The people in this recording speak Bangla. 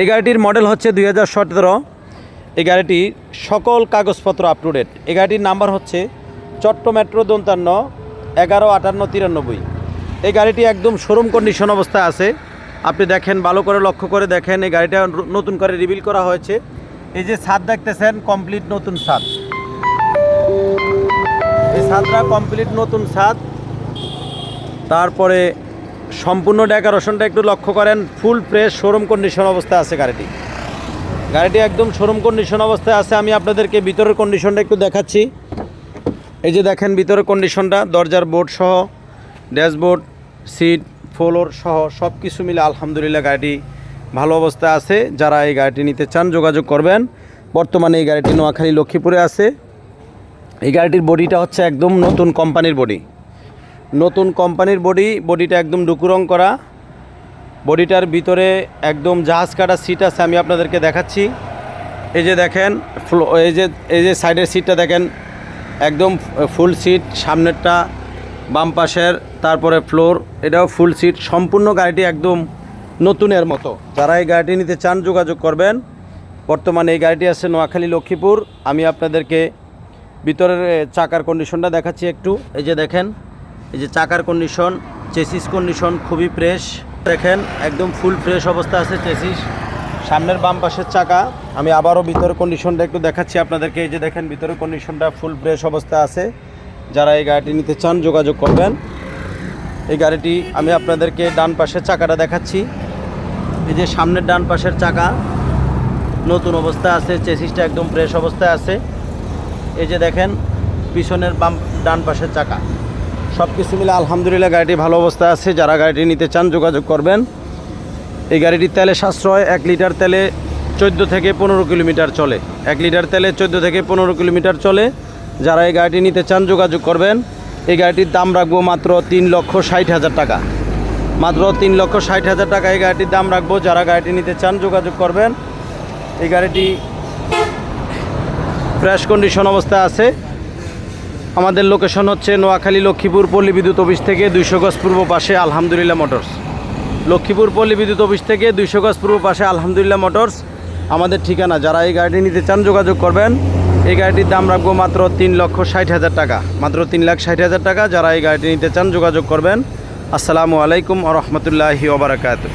এই গাড়িটির মডেল হচ্ছে দুই হাজার সতেরো। এই গাড়িটি সকল কাগজপত্র আপ টু ডেট এই গাড়িটির নাম্বার হচ্ছে চট্ট মেট্রো দন্তান্ন এগারো আটান্ন তিরানব্বই। এই গাড়িটি একদম শোরুম কন্ডিশন অবস্থায় আছে। আপনি দেখেন, ভালো করে লক্ষ্য করে দেখেন, এই গাড়িটা নতুন করে রিভিল করা হয়েছে। এই যে ছাদ দেখতেছেন কমপ্লিট নতুন ছাদ। এই ছাদটা কমপ্লিট নতুন ছাদ। তারপরে সম্পূর্ণ ডেকারেশনটা একটু লক্ষ্য করেন ফুল প্রেস শোরুম কন্ডিশন অবস্থায় আছে গাড়িটি। গাড়িটি একদম শোরুম কন্ডিশন অবস্থায় আছে, আমি আপনাদেরকে ভিতরের কন্ডিশনটা একটু দেখাচ্ছি। এই যে দেখেন ভিতরের কন্ডিশনটা দরজার বোর্ড সহ ড্যাশবোর্ড সিট ফ্লোর সহ সব কিছু মিলে আলহামদুলিল্লাহ গাড়িটি ভালো অবস্থায় আছে। যারা এই গাড়িটি নিতে চান, যোগাযোগ করবেন। বর্তমানে এই গাড়িটি নোয়াখালী লক্ষ্মীপুরে আছে। এই গাড়িটির বডিটা হচ্ছে একদম নতুন কোম্পানির বডি নতুন কোম্পানির বডি, বডিটা একদম ডুকুরং করা। বডিটার ভিতরে একদম জাহাজ কাটা সিট আছে, আমি আপনাদেরকে দেখাচ্ছি। এই যে দেখেন ফ্লো এই যে এই যে সাইডের সিটটা দেখেন, একদম ফুল সিট সামনেরটা, বাম পাশের, তারপরে ফ্লোর এটাও ফুল সিট সম্পূর্ণ গাড়িটি একদম নতুনের মতো। যারা এই গাড়িটি নিতে চান, যোগাযোগ করবেন। বর্তমানে এই গাড়িটি আছে নোয়াখালী লক্ষ্মীপুর। আমি আপনাদেরকে ভিতরের চাকার কন্ডিশনটা দেখাচ্ছি একটু। এই যে দেখেন এই যে চাকার কন্ডিশন চেসিস কন্ডিশন খুবই ফ্রেশ দেখেন, একদম ফুল ফ্রেশ অবস্থা আছে চেসিস সামনের বাম পাশের চাকা, আমি আবারও ভিতরের কন্ডিশনটা একটু দেখাচ্ছি আপনাদেরকে। এই যে দেখেন, ভিতরের কন্ডিশনটা ফুল ফ্রেশ অবস্থা আছে। যারা এই গাড়িটি নিতে চান, যোগাযোগ করবেন। এই গাড়িটি আমি আপনাদেরকে ডান পাশের চাকাটা দেখাচ্ছি। এই যে সামনের ডান পাশের চাকা, নতুন অবস্থা আছে চেসিসটা একদম ফ্রেশ অবস্থায় আছে। এই যে দেখেন, পিছনের বাম, ডান পাশের চাকা। সব কিছু মিলে আলহামদুলিল্লাহ গাড়িটি ভালো অবস্থায় আছে। যারা গাড়িটি নিতে চান, যোগাযোগ করবেন। এই গাড়িটির তেলে সাশ্রয় এক লিটার তেলে চোদ্দ থেকে পনেরো কিলোমিটার চলে। এক লিটার তেলে চোদ্দ থেকে পনেরো কিলোমিটার চলে। যারা এই গাড়িটি নিতে চান, যোগাযোগ করবেন। এই গাড়িটির দাম রাখব মাত্র তিন লক্ষ ষাট হাজার টাকা। মাত্র তিন লক্ষ ষাট হাজার টাকা এই গাড়িটির দাম রাখব। যারা গাড়িটি নিতে চান, যোগাযোগ করবেন। এই গাড়িটি ফ্রেশ কন্ডিশন অবস্থায় আছে। আমাদের লোকেশন হচ্ছে নোয়াখালী লক্ষ্মীপুর পল্লী বিদ্যুৎ অফিস থেকে দুইশো গজ পূর্ব পাশে আলহামদুলিল্লাহ মোটরস। লক্ষ্মীপুর পল্লী বিদ্যুৎ অফিস থেকে দুইশো গজ পূর্ব পাশে আলহামদুলিল্লাহ মোটরস। আমাদের ঠিকানা, যারা এই গাড়িটি নিতে চান যোগাযোগ করবেন, এই গাড়িটির দাম রাখব মাত্র তিন লক্ষ ষাট হাজার টাকা। মাত্র তিন লাখ ষাট হাজার টাকা, যারা এই গাড়িটি নিতে চান যোগাযোগ করবেন। আসসালামু আলাইকুম আ রহমতুল্লাহি ওবরাকাতু